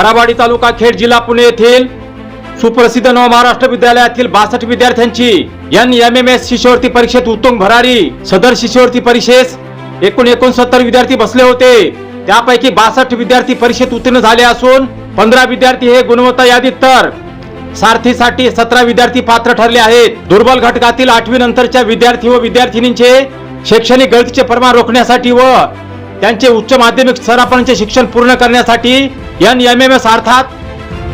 खराबाडी तालुका खेड जिल्हा पुणे येथील सुप्रसिद्ध नव महाराष्ट्र विद्यालयातील बासष्ट विद्यार्थ्यांची एन एम एम एस शिष्यवृत्ती परीक्षेत उत्तम भरारी सदर शिष्यवृत्ती परीक्षेस एकूण एकोणसत्तर विद्यार्थी बसले होते. त्यापैकी बासष्ट विद्यार्थी परीक्षेत उत्तीर्ण झाले असून पंधरा विद्यार्थी हे गुणवत्ता यादीत तर सारथीसाठी सतरा विद्यार्थी पात्र ठरले आहेत. दुर्बल घटकातील आठवी नंतरच्या विद्यार्थी व विद्यार्थिनींचे शैक्षणिक गळतीचे प्रमाण रोखण्यासाठी व त्यांचे उच्च माध्यमिक स्तरापर्यंतचे शिक्षण पूर्ण करण्यासाठी एन एम एम एस अर्थात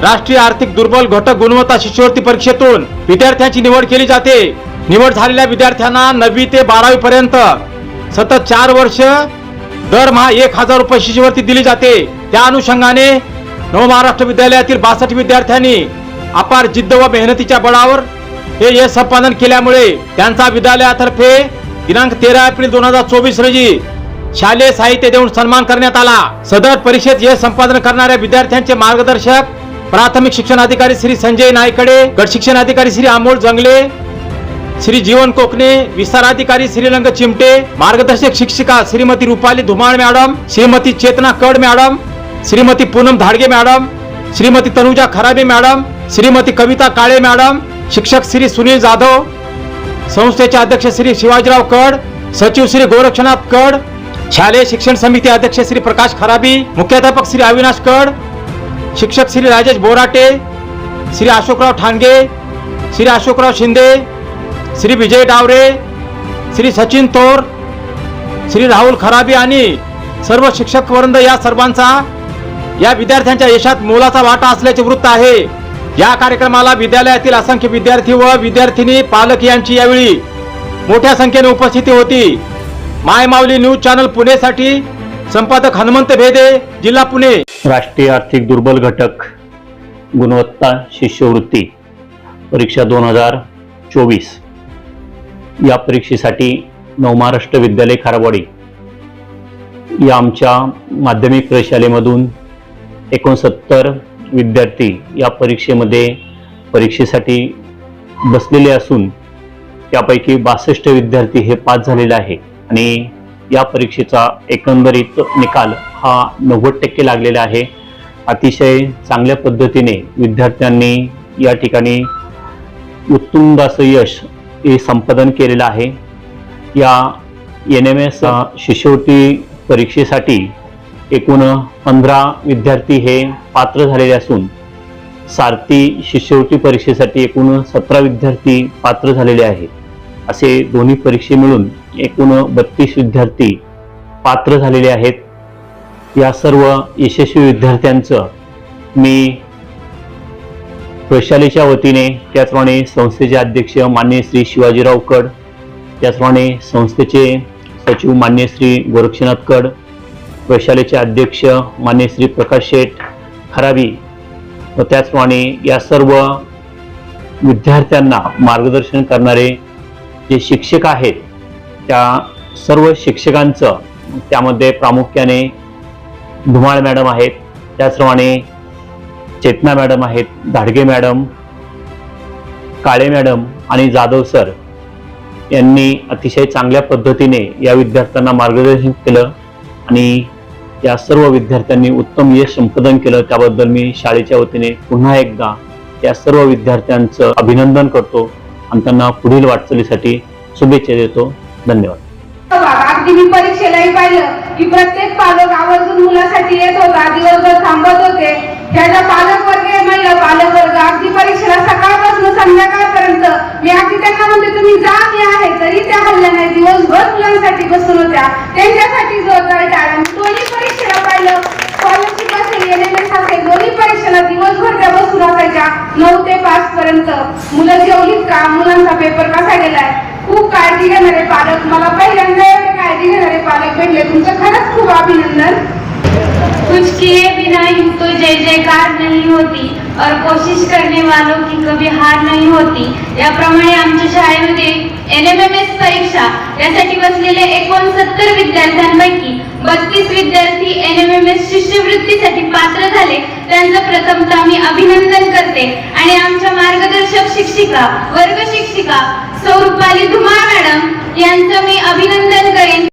राष्ट्रीय आर्थिक दुर्बल घटक गुणवत्ता शिष्यवृत्ती परीक्षेतून विद्यार्थ्यांची निवड केली जाते. निवड झालेल्या विद्यार्थ्यांना नववी ते बारावी पर्यंत सतत चार वर्ष दरमहा एक हजार रुपये शिष्यवृत्ती दिली जाते. त्या अनुषंगाने नवमहाराष्ट्र विद्यालयातील बासष्ट विद्यार्थ्यांनी अपार जिद्द व मेहनतीच्या बळावर हे यश संपादन केल्यामुळे त्यांचा विद्यालयातर्फे दिनांक तेरा एप्रिल दोन हजार चोवीस रोजी शालेय साहित्य देऊन सन्मान करण्यात आला. सदर परिषद यश संपादन करणाऱ्या विद्यार्थ्यांचे मार्गदर्शक प्राथमिक शिक्षण अधिकारी श्री संजय नायकडे गट शिक्षण अधिकारी श्री अमोल जंगले श्री जीवन कोकणे विस्ताराधिकारी श्रीरंग चिमटे मार्गदर्शक शिक्षिका Shrimati Rupali Dhumal madam Shrimati Chetana Kad madam Shrimati Poonam Dhadge madam Shrimati Tanuja Kharabe madam Shrimati Kavita Kale madam शिक्षक श्री सुनील जाधव संस्थेचे अध्यक्ष श्री शिवाजीराव कड सचिव श्री गोरक्षनाथ कड शालेय शिक्षण समिती अध्यक्ष श्री प्रकाश खराबी मुख्याध्यापक श्री अविनाश कड शिक्षक श्री राजेश बोराटे श्री अशोकराव ठाणगे श्री अशोकराव शिंदे श्री विजय डावरे श्री सचिन तोर श्री राहुल खराबी आणि सर्व शिक्षक वृंद या सर्वांचा या विद्यार्थ्यांच्या यशात मोलाचा वाटा असल्याचे वृत्त आहे. या कार्यक्रमाला विद्यालयातील असंख्य विद्यार्थी व विद्यार्थिनी पालक यांची यावेळी मोठ्या संख्येने उपस्थिती होती. माय माऊली न्यूज चॅनल पुणेसाठी संपादक हनुमंत भेदे जिल्हा पुणे. राष्ट्रीय आर्थिक दुर्बल घटक गुणवत्ता शिष्यवृत्ती परीक्षा दोन हजार चोवीस. या परीक्षेसाठी नवमहाराष्ट्र विद्यालय खारवाडी. या आमच्या माध्यमिक प्रशालेमधून एकोणसत्तर विद्यार्थी या परीक्षेमध्ये परीक्षेसाठी बसलेले असून त्यापैकी बासष्ट विद्यार्थी हे पास झालेले आहे आणि या परीक्षेचा एकंदरीत निकाल हा नव्वद टक्के लागलेला आहे. अतिशय चांगल्या पद्धतीने विद्यार्थ्यांनी या ठिकाणी उत्तुंग असं यश हे संपादन केलेलं आहे. या एन एम एस शिष्यवृत्ती परीक्षेसाठी एकूण पंधरा विद्यार्थी हे पात्र झालेले असून सारथी शिष्यवृत्ती परीक्षेसाठी एकूण सतरा विद्यार्थी पात्र झालेले आहेत. असे दोन्ही परीक्षे मिळून एकूण बत्तीस विद्यार्थी पात्र झालेले आहेत. या सर्व यशस्वी विद्यार्थ्यांचं मी प्रशालेच्या वतीने त्याचप्रमाणे संस्थेचे अध्यक्ष मान्य श्री शिवाजीराव कड त्याचप्रमाणे संस्थेचे सचिव मान्य श्री गोरक्षनाथ कड प्रशालेचे अध्यक्ष मान्य श्री प्रकाश शेठ खराबी व त्याचप्रमाणे या सर्व विद्यार्थ्यांना मार्गदर्शन करणारे जे शिक्षक आहेत त्या सर्व शिक्षकांचं त्यामध्ये प्रामुख्याने धुमाळ मॅडम आहेत त्याचप्रमाणे चेतना मॅडम आहेत धाडगे मॅडम काळे मॅडम आणि जाधव सर यांनी अतिशय चांगल्या पद्धतीने या विद्यार्थ्यांना मार्गदर्शन केलं आणि या सर्व विद्यार्थ्यांनी उत्तम यश संपादन केलं. त्याबद्दल मी शाळेच्या वतीने पुन्हा एकदा या सर्व विद्यार्थ्यांचं अभिनंदन करतो. आणि त्यांना पुढील वाटचालीसाठी शुभेच्छा देतो. धन्यवाद. अगदी मी परीक्षेलाही पाहिलं की प्रत्येक पालक आवर्जून मुलासाठी येत होता दिवसभर थांबत होते. त्याचा पालक वर्ग महिला पालक वर्ग. अगदी परीक्षेला सकाळपासून संध्याकाळपर्यंत. मी अगदी त्यांना म्हणते तुम्ही जा मी आहे. तरी त्या हल्ल्या नाही दिवसभर मुलांसाठी बसून होत्या. त्यांच्या जोरदार टाळ्या मी दोन्ही परीक्षेला पाहिलं स्कॉलरशिप असेल एनएमएस असेल दोन्ही परीक्षेला दिवसभर त्या बसून असायच्या नऊ ते पाच पर्यंत मुलं जेवलीत का? मुलांचा पेपर कसा गेलाय? खूप काळजी घेणारे पालक. मला पहिल्यांदा एवढे काळजी घेणारे पालक भेटले. तुमचं खरंच खूप अभिनंदन. कुछ किए बिना ही तो जय जयकार नहीं होती. और कोशिश करने वालों की कभी हार नहीं होती. याप्रमाणे आमच्या शाळेमध्ये एन एम एम एस परीक्षा. यासाठी बसलेले एकोणसत्तर विद्यार्थ्यांपैकी बत्तीस विद्यार्थी एन एम एम एस शिष्यवृत्तीसाठी पात्र झाले. त्यांचं प्रथमतः मी अभिनंदन करते. आणि आमच्या शिक्षिका वर्ग शिक्षिका सौ रुपाली धुमाळ मॅडम यांचं मी अभिनंदन करेन.